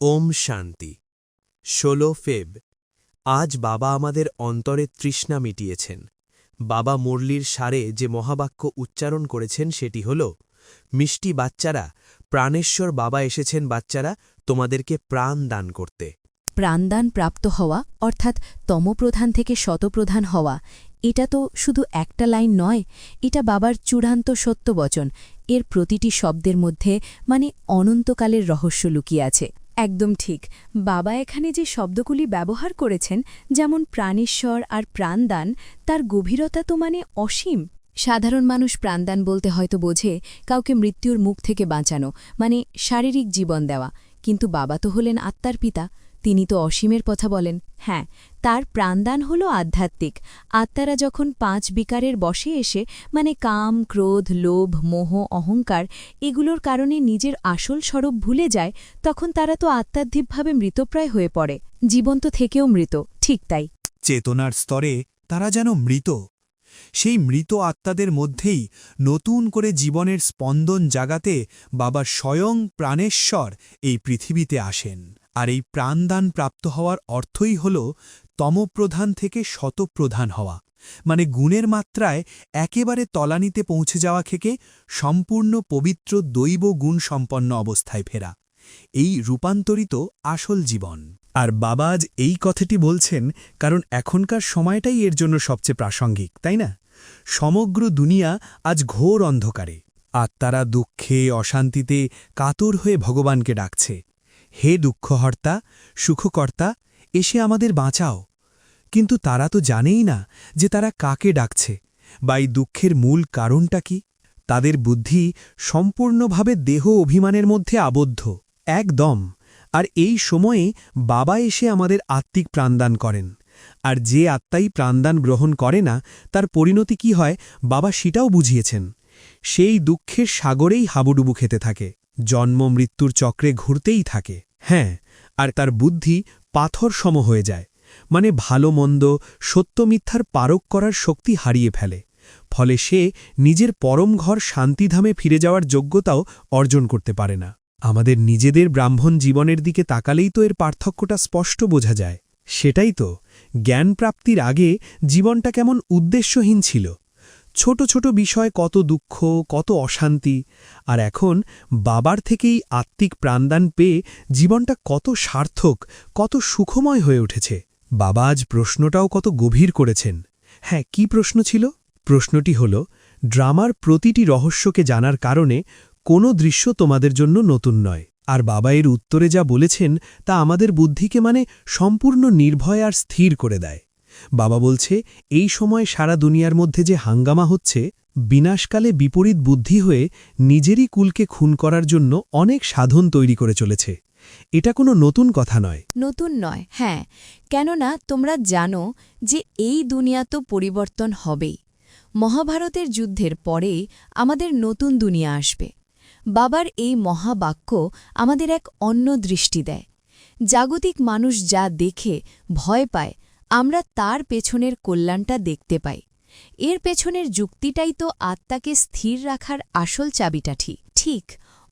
ওম শান্তি। ষোলো ফেব। আজ বাবা আমাদের অন্তরের তৃষ্ণা মিটিয়েছেন। বাবা মুরলির সারে যে মহাবাক্য উচ্চারণ করেছেন সেটি হল, মিষ্টি বাচ্চারা, প্রাণেশ্বর বাবা এসেছেন বাচ্চারা, তোমাদেরকে প্রাণ দান করতে। প্রাণদান প্রাপ্ত হওয়া, অর্থাৎ তমপ্রধান থেকে শতপ্রধান হওয়া, এটা তো শুধু একটা লাইন নয়, এটা বাবার চূড়ান্ত সত্যবচন। এর প্রতিটি শব্দের মধ্যে মানে অনন্তকালের রহস্য লুকিয়ে আছে। একদম ঠিক। বাবা এখানে যে শব্দগুলি ব্যবহার করেছেন, যেমন প্রাণেশ্বর আর প্রাণদান, তার গভীরতা তো মানে অসীম। সাধারণ মানুষ প্রাণদান বলতে হয়তো বোঝে কাউকে মৃত্যুর মুখ থেকে বাঁচানো মানে শারীরিক জীবন দেওয়া। কিন্তু বাবা তো হলেন আত্মার পিতা। তিনি তো অসীমের কথা বলেন। হ্যাঁ তার প্রাণদান হল আধ্যাত্মিক। আত্মারা যখন পাঁচ বিকারের বসে এসে মানে কাম, ক্রোধ, লোভ, মোহ, অহংকার, এগুলোর কারণে নিজের আসল স্বরূপ ভুলে যায়, তখন তারা তো আত্মাধিকভাবে মৃতপ্রায় হয়ে পড়ে। জীবন্ত থেকেও মৃত, ঠিক তাই। চেতনার স্তরে তারা যেন মৃত। সেই মৃত আত্মাদের মধ্যেই নতুন করে জীবনের স্পন্দন জাগাতে বাবা স্বয়ং প্রাণেশ্বর এই পৃথিবীতে আসেন। আর এই প্রাণদান প্রাপ্ত হওয়ার অর্থই হল তমপ্রধান থেকে শতপ্রধান হওয়া। মানে গুণের মাত্রায় একেবারে তলানিতে পৌঁছে যাওয়া থেকে সম্পূর্ণ পবিত্র দৈব গুণ সম্পন্ন অবস্থায় ফেরা। এই রূপান্তরিত আসল জীবন। আর বাবা আজ এই কথাটি বলছেন কারণ এখনকার সময়টাই এর জন্য সবচেয়ে প্রাসঙ্গিক, তাই না? সমগ্র দুনিয়া আজ ঘোর অন্ধকারে। আত্মারা দুঃখে, অশান্তিতে কাতর হয়ে ভগবানকে ডাকছে। হে দুঃখহর্তা, সুখকর্তা, এসে আমাদের বাঁচাও। কিন্তু তারা তো জানেই না যে তারা কাকে ডাকছে বা এই দুঃখের মূল কারণটা কি। তাদের বুদ্ধি সম্পূর্ণভাবে দেহ অভিমানের মধ্যে আবদ্ধ, একদম। আর এই সময়ে বাবা এসে আমাদের আত্মিক প্রাণদান করেন। আর যে আত্মাই প্রাণদান গ্রহণ করে না, তার পরিণতি কি হয়, বাবা সেটাও বুঝিয়েছেন। সেই দুঃখের সাগরেই হাবুডুবু খেতে থাকে। জন্ম মৃত্যুর চক্রে ঘুরতেই থাকে। হ্যাঁ আর তার বুদ্ধি পাথর সম হয়ে যায় মানে ভালো মন্দ সত্য মিথ্যার পারক করার শক্তি হারিয়ে ফেলে। ফলে সে নিজের পরম ঘর শান্তিধামে ফিরে যাওয়ার যোগ্যতাও অর্জন করতে পারে না। আমাদের নিজেদের ব্রাহ্মণ জীবনের দিকে তাকালেই তো এর পার্থক্যটা স্পষ্ট বোঝা যায়। সেটাই তো জ্ঞান প্রাপ্তির আগে জীবনটা কেমন উদ্দেশ্যহীন ছিল। ছোট ছোট বিষয় কত দুঃখ, কত অশান্তি, আর এখন বাবার থেকেই আত্মিক প্রাণদান পেয়ে জীবনটা কত সার্থক, কত সুখময় হয়ে উঠেছে। বাবা আজ প্রশ্নটাও কত গভীর করেছেন। হ্যাঁ কি প্রশ্ন ছিল? প্রশ্নটি হল, ড্রামার প্রতিটি রহস্যকে জানার কারণে কোনো দৃশ্য তোমাদের জন্য নতুন নয়। আর বাবা এর উত্তরে যা বলেছেন তা আমাদের বুদ্ধিকে মানে সম্পূর্ণ নির্ভয় আর স্থির করে দেয়। বাবা বলছে, এই সময় সারা দুনিয়ার মধ্যে যে হাঙ্গামা হচ্ছে, বিনাশকালে বিপরীত বুদ্ধি হয়ে নিজেরই কুলকে খুন করার জন্য অনেক সাধন তৈরি করে চলেছে। এটা কোনো নতুন কথা নয়। নতুন নয় হ্যাঁ। কেননা তোমরা জানো যে এই দুনিয়া তো পরিবর্তন হবেই। মহাভারতের যুদ্ধের পরে আমাদের নতুন দুনিয়া আসবে। বাবার এই মহাবাক্য আমাদের এক অন্য দৃষ্টি দেয়। জাগতিক মানুষ যা দেখে ভয় পায় আমরা তার পেছনের কল্যাণটা দেখতে পাই। এর পেছনের যুক্তিটাই তো আত্মাকে স্থির রাখার আসল চাবিটাঠি ঠিক,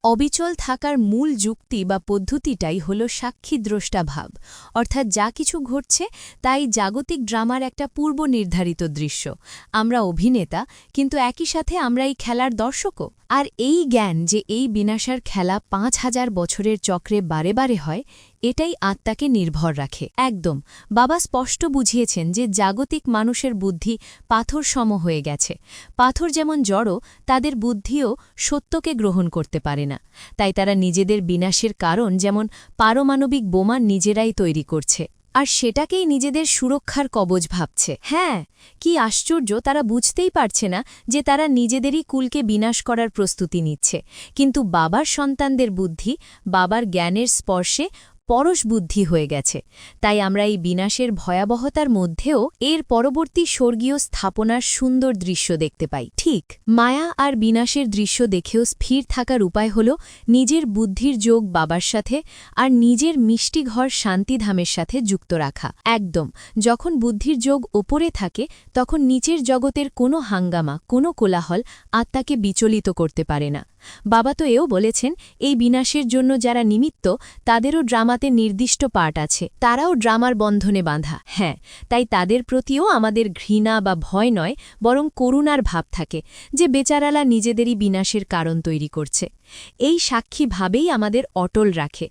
অবিচল থাকার মূল যুক্তি বা পদ্ধতিটাই হল সাক্ষীদ্রষ্টা ভাব। অর্থাৎ যা কিছু ঘটছে তাই জাগতিক ড্রামার একটা পূর্ব নির্ধারিত দৃশ্য। আমরা অভিনেতা, কিন্তু একই সাথে আমরা এই খেলার দর্শকও। আর এই জ্ঞান যে এই বিনাশার খেলা পাঁচ হাজার বছরের চক্রে বারে বারে হয় এটাই আত্মাকে নির্ভর রাখে। একদম। বাবা স্পষ্ট বুঝিয়েছেন যে জাগতিক মানুষের বুদ্ধি পাথর সম হয়ে গেছে। পাথর যেমন জড়ো, তাদের বুদ্ধিও সত্যকে গ্রহণ করতে পারে না। তাই তারা নিজেদের বিনাশের কারণ যেমন পারমাণবিক বোমা নিজেরাই তৈরি করছে। আর সেটাকেই নিজেদের সুরক্ষার কবজ ভাবছে। হ্যাঁ কি আশ্চর্য, তারা বুঝতেই পারছে না যে তারা নিজেদেরই কুলকে বিনাশ করার প্রস্তুতি নিচ্ছে। কিন্তু বাবার সন্তানদের বুদ্ধি, বাবার জ্ঞানের স্পর্শে পরশ বুদ্ধি হয়ে গেছে। তাই আমরা এই বিনাশের ভয়াবহতার মধ্যেও এর পরবর্তী স্বর্গীয় স্থাপনার সুন্দর দৃশ্য দেখতে পাই। ঠিক, মায়া আর বিনাশের দৃশ্য দেখেও স্থির থাকার উপায় হল নিজের বুদ্ধির যোগ বাবার সাথে আর নিজের মিষ্টি ঘর শান্তিধামের সাথে যুক্ত রাখা। একদম, যখন বুদ্ধির যোগ ওপরে থাকে, তখন নিচের জগতের কোনো হাঙ্গামা, কোনো কোলাহল আত্মাকে বিচলিত করতে পারে না। বাবা তো এও বলেছেন, এই বিনাশের জন্য যারা নিমিত্ত, তাদেরও ড্রামাতে নির্দিষ্ট পার্ট আছে। তারাও ড্রামার বন্ধনে বাঁধা। হ্যাঁ তাই তাদের প্রতিও আমাদের ঘৃণা বা ভয় নয়, বরং করুণার ভাব থাকে, যে বেচারালা নিজেদেরই বিনাশের কারণ তৈরি করছে। এই সাক্ষী ভাবেই আমাদের অটল রাখে।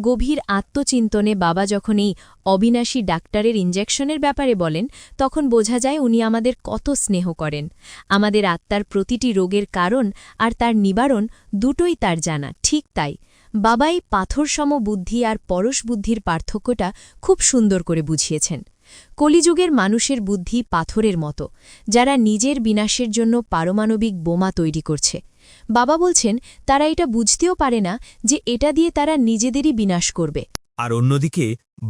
গভীর আত্মচিন্তনে বাবা যখন এই অবিনাশী ডাক্তারের ইঞ্জেকশনের ব্যাপারে বলেন, তখন বোঝা যায় উনি আমাদের কত স্নেহ করেন। আমাদের আত্মার প্রতিটি রোগের কারণ আর তার নিবারণ দুটোই তার জানা, ঠিক তাই। বাবাই পাথরসম বুদ্ধি আর পরশ বুদ্ধির পার্থক্যটা খুব সুন্দর করে বুঝিয়েছেন। কলিযুগের মানুষের বুদ্ধি পাথরের মতো, যারা নিজের বিনাশের জন্য পারমাণবিক বোমা তৈরি করছে। বাবা বলছেন, তারা এটা বুঝতেও পারে না যে এটা দিয়ে তারা নিজেদেরই বিনাশ করবে। আর অন্যদিকে,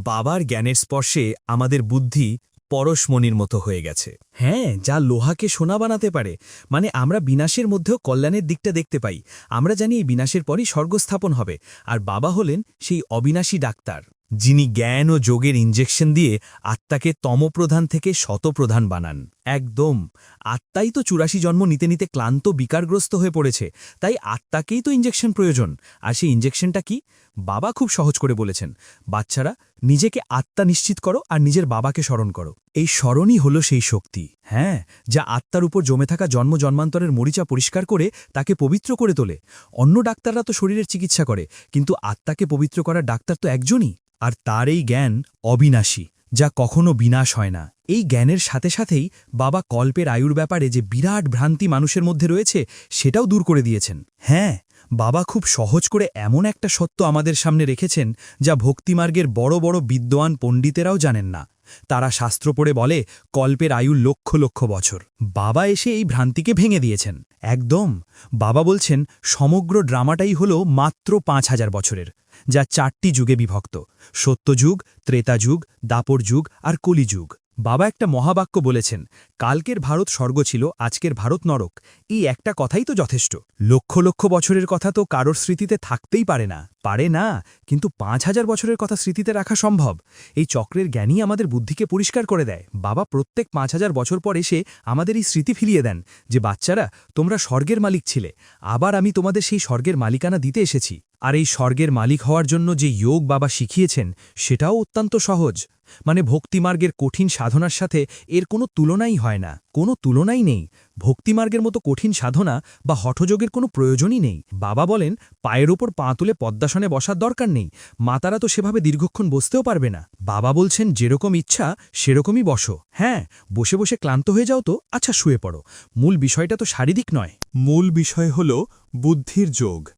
বাবার জ্ঞানের স্পর্শে আমাদের বুদ্ধি পরশমণির মতো হয়ে গেছে। হ্যাঁ যা লোহাকে সোনা বানাতে পারে। মানে আমরা বিনাশের মধ্যেও কল্যাণের দিকটা দেখতে পাই। আমরা জানি এই বিনাশের পরই স্বর্গস্থাপন হবে। আর বাবা হলেন সেই অবিনাশী ডাক্তার। যিনি জ্ঞান ও যোগের ইঞ্জেকশন দিয়ে আত্মাকে তমপ্রধান থেকে শতপ্রধান বানান। একদম। আত্মাই তো চুরাশি জন্ম নিতে নিতে ক্লান্ত, বিকারগ্রস্ত হয়ে পড়েছে। তাই আত্মাকেই তো ইঞ্জেকশন প্রয়োজন। আর সেই ইঞ্জেকশনটা কি? বাবা খুব সহজ করে বলেছেন, বাচ্চারা, নিজেকে আত্মা নিশ্চিত করো আর নিজের বাবাকে স্মরণ করো। এই স্মরণই হল সেই শক্তি। হ্যাঁ যা আত্মার উপর জমে থাকা জন্ম জন্মান্তরের মরিচা পরিষ্কার করে তাকে পবিত্র করে তোলে। অন্য ডাক্তাররা তো শরীরের চিকিৎসা করে, কিন্তু আত্মাকে পবিত্র করার ডাক্তার তো একজনই। আর তার এই জ্ঞান অবিনাশী, যা কখনো বিনাশ হয় না। এই জ্ঞানের সাথে সাথেই বাবা কল্পের আয়ুর ব্যাপারে যে বিরাট ভ্রান্তি মানুষের মধ্যে রয়েছে, সেটাও দূর করে দিয়েছেন। হ্যাঁ বাবা খুব সহজ করে এমন একটা সত্য আমাদের সামনে রেখেছেন, যা ভক্তিমার্গের বড় বড় বিদ্বান পণ্ডিতেরাও জানেন না। তারা শাস্ত্র পড়ে বলে, কল্পের আয়ু লক্ষ লক্ষ বছর। বাবা এসে এই ভ্রান্তিকে ভেঙে দিয়েছেন। একদম। বাবা বলছেন, সমগ্র ড্রামাটাই হল মাত্র পাঁচ হাজার বছরের, যা চারটি যুগে বিভক্ত। সত্যযুগ, ত্রেতাযুগ দাপর যুগ আর কলিযুগ। বাবা একটা মহাবাক্য বলেছেন, কালকের ভারত স্বর্গ ছিল, আজকের ভারত নরক। এই একটা কথাই তো যথেষ্ট। লক্ষ লক্ষ বছরের কথা তো কারোর স্মৃতিতে থাকতেই পারে না। পারে না, কিন্তু পাঁচ হাজার বছরের কথা স্মৃতিতে রাখা সম্ভব। এই চক্রের জ্ঞানই আমাদের বুদ্ধিকে পরিষ্কার করে দেয়। বাবা প্রত্যেক পাঁচ হাজার বছর পর এসে আমাদের এই স্মৃতি ফিরিয়ে দেন যে, বাচ্চারা, তোমরা স্বর্গের মালিক ছিলে। আবার আমি তোমাদের সেই স্বর্গের মালিকানা দিতে এসেছি। আর এই স্বর্গের মালিক হওয়ার জন্য যে যোগ বাবা শিখিয়েছেন, সেটাও অত্যন্ত সহজ। মানে ভক্তিমার্গের কঠিন সাধনার সাথে এর কোনো তুলনাই হয় না। কোনো তুলনাই নেই। ভক্তিমার্গের মতো কঠিন সাধনা বা হঠযোগের কোনো প্রয়োজনই নেই। বাবা বলেন, পায়ের ওপর পা তুলে পদ্মাসনে বসার দরকার নেই। মাতারা তো সেভাবে দীর্ঘক্ষণ বসতেও পারবে না। বাবা বলছেন, যেরকম ইচ্ছা, সেরকমই বসো। হ্যাঁ বসে বসে ক্লান্ত হয়ে যাও তো। আচ্ছা শুয়ে পড়ো। মূল বিষয়টা তো শারীরিক নয়। মূল বিষয় হল বুদ্ধির যোগ।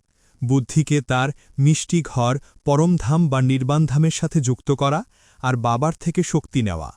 বুদ্ধিকে তার মিষ্টি ঘর, পরমধাম বা নির্বাণধামের সাথে যুক্ত করা আর বাবার থেকে শক্তি নেওয়া।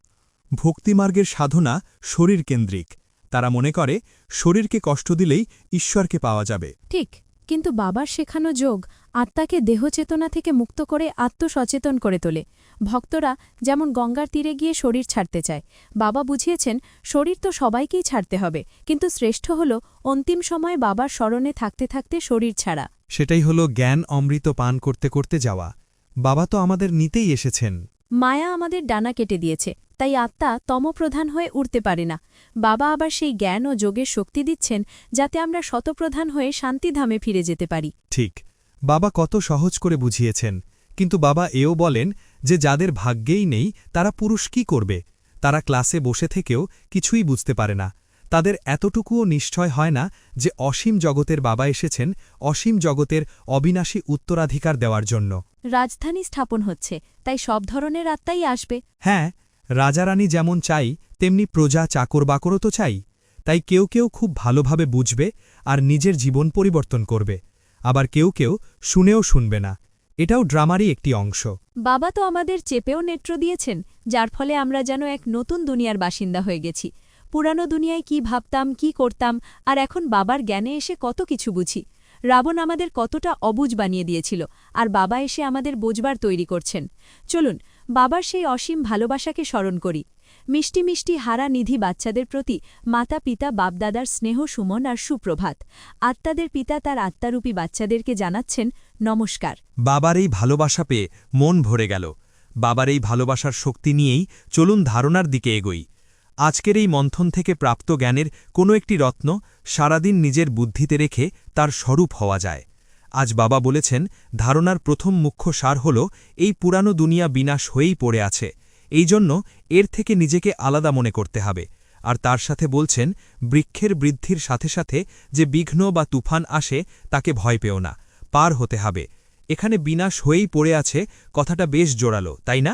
ভক্তিমার্গের সাধনা শরীর কেন্দ্রিক। তারা মনে করে শরীরকে কষ্ট দিলেই ঈশ্বরকে পাওয়া যাবে। ঠিক কিন্তু বাবার শেখানো যোগ আত্মাকে দেহচেতনা থেকে মুক্ত করে আত্মসচেতন করে তোলে। ভক্তরা যেমন গঙ্গার তীরে গিয়ে শরীর ছাড়তে চায় বাবা বুঝিয়েছেন শরীর তো সবাইকেই ছাড়তে হবে কিন্তু শ্রেষ্ঠ হল অন্তিম সময় বাবার স্মরণে থাকতে থাকতে শরীর ছাড়া। সেটাই হলো জ্ঞান অমৃত পান করতে করতে যাওয়া। বাবা তো আমাদের নিতেই এসেছেন। মায়া আমাদের ডানা কেটে দিয়েছে, তাই আত্মা তমপ্রধান হয়ে উঠতে পারে না। বাবা আবার সেই জ্ঞান ও যোগের শক্তি দিচ্ছেন, যাতে আমরা শতপ্রধান হয়ে শান্তিধামে ফিরে যেতে পারি। ঠিক, বাবা কত সহজ করে বুঝিয়েছেন, কিন্তু বাবা এও বলেন যে যাদের ভাগ্যেই নেই, তারা পুরুষ কি করবে? তারা ক্লাসে বসে থেকেও কিছুই বুঝতে পারে না। তাদের এতটুকুও নিশ্চয় হয় না যে অসীম জগতের বাবা এসেছেন অসীম জগতের অবিনাশী উত্তরাধিকার দেওয়ার জন্য। রাজধানী স্থাপন হচ্ছে তাই সব ধরনের আত্মাই আসবে। হ্যাঁ রাজারানী যেমন চাই তেমনি প্রজা চাকর বাকরও তো চাই। তাই কেউ কেউ খুব ভালোভাবে বুঝবে আর নিজের জীবন পরিবর্তন করবে। আবার কেউ কেউ শুনেও শুনবে না। এটাও ড্রামারই একটি অংশ। বাবা তো আমাদের চেপেও নেত্র দিয়েছেন যার ফলে আমরা যেন এক নতুন দুনিয়ার বাসিন্দা হয়ে গেছি। পুরানো দুনিয়ায় কি ভাবতাম, কি করতাম, আর এখন বাবার জ্ঞানে এসে কত কিছু বুঝি। রাবণ আমাদের কতটা অবুজ বানিয়ে দিয়েছিল, আর বাবা এসে আমাদের বোঝবার তৈরি করছেন। চলুন, বাবার সেই অসীম ভালোবাসাকে স্মরণ করি। মিষ্টি মিষ্টি হারা নিধি বাচ্চাদের প্রতি মাতা পিতা, বাপদাদার স্নেহ সুমন আর সুপ্রভাত। আত্মাদের পিতা তার আত্মারূপী বাচ্চাদেরকে জানাচ্ছেন, নমস্কার। বাবার এই ভালোবাসা পেয়ে মন ভরে গেল। বাবার এই ভালোবাসার শক্তি নিয়েই চলুন ধারণার দিকে এগোই। আজকের এই মন্থন থেকে প্রাপ্ত জ্ঞানের কোনো একটি রত্ন সারাদিন নিজের বুদ্ধিতে রেখে তার স্বরূপ হওয়া যায়। আজ বাবা বলেছেন, ধারণার প্রথম মুখ্য সার হল, এই পুরানো দুনিয়া বিনাশ হয়েই পড়ে আছে। এই জন্য এর থেকে নিজেকে আলাদা মনে করতে হবে। আর তার সাথে বলছেন, বৃক্ষের বৃদ্ধির সাথে সাথে যে বিঘ্ন বা তুফান আসে, তাকে ভয় পেও না, পার হতে হবে। এখানে বিনাশ হয়েই পড়ে আছে, কথাটা বেশ জোরালো, তাই না?